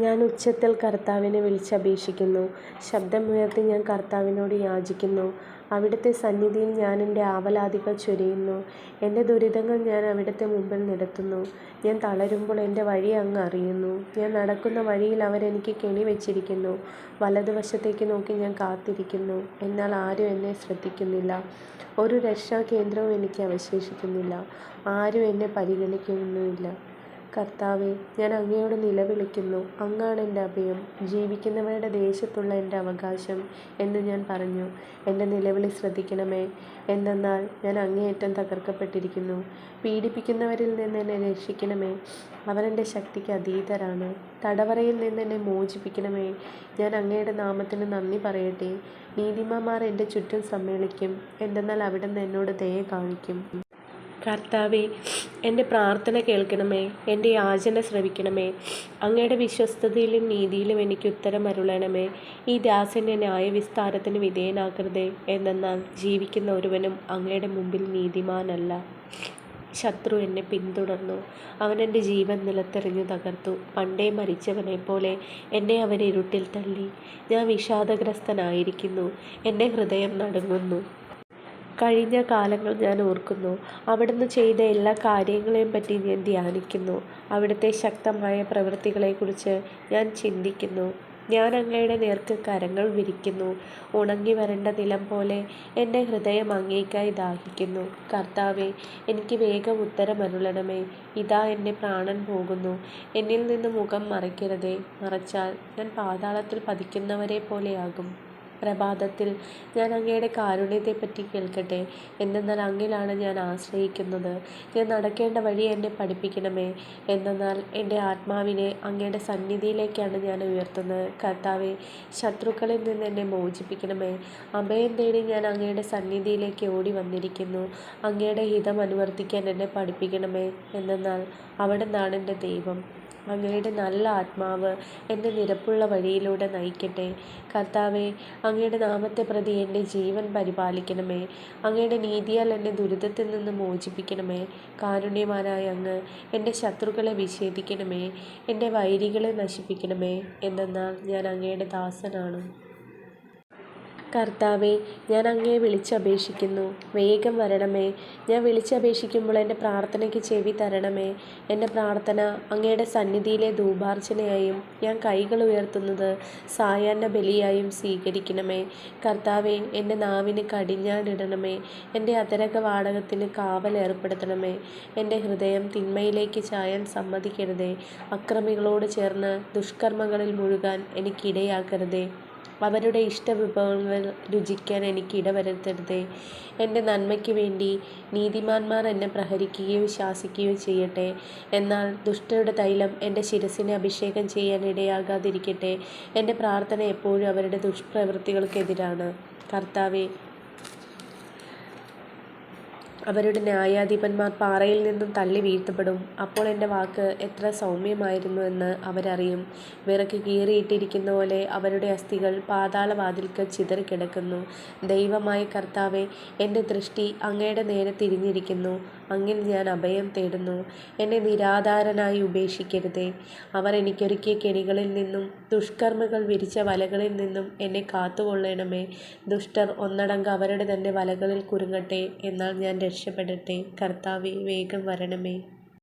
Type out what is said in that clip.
ഞാൻ ഉച്ചത്തിൽ കർത്താവിനെ വിളിച്ചപേക്ഷിക്കുന്നു. ശബ്ദമുയർത്തി ഞാൻ കർത്താവിനോട് യാചിക്കുന്നു. അവിടുത്തെ സന്നിധിയിൽ ഞാൻ എന്റെ ആവലാതികൾ ചൊരിയുന്നു. എന്റെ ദുരിതങ്ങൾ ഞാൻ അവിടുത്തെ മുമ്പിൽ നിരത്തുന്നു. ഞാൻ തളരുമ്പോൾ എന്റെ വഴി അങ്ങ് അറിയുന്നു. ഞാൻ നടക്കുന്ന വഴിയിൽ അവരെനിക്ക് കെണി വെച്ചിരിക്കുന്നു. വലതുവശത്തേക്ക് നോക്കി ഞാൻ കാത്തിരിക്കുന്നു. എന്നാൽ ആരും എന്നെ ശ്രദ്ധിക്കുന്നില്ല. ഒരു രക്ഷാകേന്ദ്രവും എനിക്ക് അവശേഷിക്കുന്നില്ല. ആരും എന്നെ പരിഗണിക്കുന്നുമില്ല. കർത്താവേ ഞാൻ അങ്ങയോട് നിലവിളിക്കുന്നു. അങ്ങാണ് എന്റെ അഭയം. ജീവിക്കുന്നവരുടെ ദേശത്തുള്ള എന്റെ അവകാശം എന്ന് ഞാൻ പറഞ്ഞു. എന്റെ നിലവിളി ശ്രദ്ധിക്കണമേ. എന്തെന്നാൽ ഞാൻ അങ്ങേയറ്റം തകർക്കപ്പെട്ടിരിക്കുന്നു. പീഡിപ്പിക്കുന്നവരിൽ നിന്ന് എന്നെ രക്ഷിക്കണമേ. അവരെന്റെ ശക്തിക്ക് അതീതരാണ്. തടവറയിൽ നിന്ന് എന്നെ മോചിപ്പിക്കണമേ. ഞാൻ അങ്ങയുടെ നാമത്തിന് നന്ദി പറയട്ടെ. നീതിമാന്മാർ എന്റെ ചുറ്റും സമ്മേളിക്കും. എന്തെന്നാൽ അവിടുന്ന് എന്നോട് ദയ കാണിക്കും. കർത്താവേ എന്റെ പ്രാർത്ഥന കേൾക്കണമേ എന്റെ യാചന ശ്രവിക്കണമേ. അങ്ങയുടെ വിശ്വസ്തതയിലും നീതിയിലും എനിക്ക് ഉത്തരം അരുളണമേ. ഈ ദാസന്റെ ന്യായവിസ്താരത്തിന് വിധേയനാക്കരുതേ എന്നാൽ ജീവിക്കുന്ന ഒരുവനും അങ്ങയുടെ മുമ്പിൽ നീതിമാനല്ല. ശത്രു എന്നെ പിന്തുടർന്നു. അവൻ എന്റെ ജീവൻ നിലത്തെറിഞ്ഞു തകർത്തു. പണ്ടേ മരിച്ചവനെ പോലെ എന്നെ അവൻ ഇരുട്ടിൽ തള്ളി. ഞാൻ വിഷാദഗ്രസ്തനായിരിക്കുന്നു. എന്റെ ഹൃദയം നടുങ്ങുന്നു. കഴിഞ്ഞ കാലങ്ങൾ ഞാൻ ഓർക്കുന്നു. അവിടുന്ന് ചെയ്ത എല്ലാ കാര്യങ്ങളെയും പറ്റി ഞാൻ ധ്യാനിക്കുന്നു. അവിടുത്തെ ശക്തമായ പ്രവൃത്തികളെക്കുറിച്ച് ഞാൻ ചിന്തിക്കുന്നു. ഞാൻ അങ്ങയുടെ നേർക്ക് കരങ്ങൾ വിരിക്കുന്നു. ഉണങ്ങി വരേണ്ട നിലം പോലെ എന്റെ ഹൃദയം അങ്ങേക്കായി ദാഹിക്കുന്നു. കർത്താവെ എനിക്ക് വേഗം ഉത്തരം അരുളണമേ. ഇതാ എന്റെ പ്രാണൻ പോകുന്നു. എന്നിൽ നിന്ന് മുഖം മറയ്ക്കരുതേ. മറച്ചാൽ ഞാൻ പാതാളത്തിൽ പതിക്കുന്നവരെ പോലെയാകും. പ്രഭാതത്തിൽ ഞാൻ അങ്ങയുടെ കാരുണ്യത്തെപ്പറ്റി കേൾക്കട്ടെ. എന്തെന്നാൽ അങ്ങിലാണ് ഞാൻ ആശ്രയിക്കുന്നത്. ഞാൻ നടക്കേണ്ട വഴി എന്നെ പഠിപ്പിക്കണമേ. എന്തെന്നാൽ എന്റെ ആത്മാവിനെ അങ്ങയുടെ സന്നിധിയിലേക്കാണ് ഞാൻ ഉയർത്തുന്നത്. കർത്താവെ ശത്രുക്കളിൽ നിന്ന് എന്നെ മോചിപ്പിക്കണമേ. അഭയം തേടി ഞാൻ അങ്ങയുടെ സന്നിധിയിലേക്ക് ഓടി വന്നിരിക്കുന്നു. അങ്ങയുടെ ഹിതം അനുവർത്തിക്കാൻ എന്നെ പഠിപ്പിക്കണമേ. എന്തെന്നാൽ നിന്നാണ് എന്റെ ദൈവം. അങ്ങയുടെ നല്ല ആത്മാവ് എന്നെ നിരപ്പുള്ള വഴിയിലൂടെ നയിക്കട്ടെ. കർത്താവെ അങ്ങയുടെ നാമത്തെ പ്രതി എന്റെ ജീവൻ പരിപാലിക്കണമേ. അങ്ങയുടെ നീതിയാൽ എന്നെ ദുരിതത്തിൽ നിന്ന് മോചിപ്പിക്കണമേ. കാരുണ്യവാനായ അങ്ങ് എന്റെ ശത്രുക്കളെ വിച്ഛേദിക്കണമേ എന്റെ വൈരികളെ നശിപ്പിക്കണമേ. എന്തെന്നാൽ ഞാൻ അങ്ങയുടെ ദാസനാണ്. കർത്താവെ ഞാൻ അങ്ങയെ വിളിച്ചപേക്ഷിക്കുന്നു. വേഗം വരണമേ. ഞാൻ വിളിച്ചപേക്ഷിക്കുമ്പോൾ എന്റെ പ്രാർത്ഥനയ്ക്ക് ചെവി തരണമേ. എന്റെ പ്രാർത്ഥന അങ്ങയുടെ സന്നിധിയിലെ ധൂപാർച്ചനയായും ഞാൻ കൈകൾ ഉയർത്തുന്നത് സായാഹ്ന ബലിയായും സ്വീകരിക്കണമേ. കർത്താവെ എന്റെ നാവിന് കടിഞ്ഞാണിടണമേ. എന്റെ അതരക വാടകത്തിന് കാവൽ ഏർപ്പെടുത്തണമേ. എന്റെ ഹൃദയം തിന്മയിലേക്ക് ചായാൻ സമ്മതിക്കരുതേ. അക്രമികളോട് ചേർന്ന് ദുഷ്കർമ്മങ്ങളിൽ മുഴുകാൻ എനിക്കിടയാക്കരുതേ. അവരുടെ ഇഷ്ടവിഭവങ്ങൾ രുചിക്കാൻ എനിക്ക് ഇടവരുത്തരുതേ. എന്റെ നന്മയ്ക്ക് വേണ്ടി നീതിമാന്മാർ എന്നെ പ്രഹരിക്കുകയോ ശാസിക്കുകയോ ചെയ്യട്ടെ. എന്നാൽ ദുഷ്ടരുടെ തൈലം എന്റെ ശിരസിനെ അഭിഷേകം ചെയ്യാൻ ഇടയാകാതിരിക്കട്ടെ. എന്റെ പ്രാർത്ഥന എപ്പോഴും അവരുടെ ദുഷ്പ്രവൃത്തികൾക്കെതിരാണ്. കർത്താവെ അവരുടെ ന്യായാധിപന്മാർ പാറയിൽ നിന്നും തള്ളി വീഴ്ത്തപ്പെടും. അപ്പോൾ എന്റെ വാക്ക് എത്ര സൗമ്യമായിരുന്നു എന്ന് അവരറിയും. വിറക്ക് കീറിയിട്ടിരിക്കുന്ന പോലെ അവരുടെ അസ്ഥികൾ പാതാളവാതിൽക്ക് ചിതറിക്കിടക്കുന്നു ദൈവമായ കർത്താവെ എന്റെ ദൃഷ്ടി അങ്ങയുടെ നേരെ തിരിഞ്ഞിരിക്കുന്നു. അങ്ങിൽ ഞാൻ അഭയം തേടുന്നു. എന്നെ നിരാധാരനായി ഉപേക്ഷിക്കരുതേ. അവർ എനിക്കൊരുക്കിയ കെണികളിൽ നിന്നും ദുഷ്കർമ്മകൾ വിരിച്ച വലകളിൽ നിന്നും എന്നെ കാത്തുകൊള്ളണമേ. ദുഷ്ടർ ഒന്നടങ്ക് അവരുടെ തന്നെ വലകളിൽ കുരുങ്ങട്ടെ എന്നാൽ ഞാൻ രക്ഷപ്പെടട്ടെ കർത്താവെ വേഗം വരണമേ.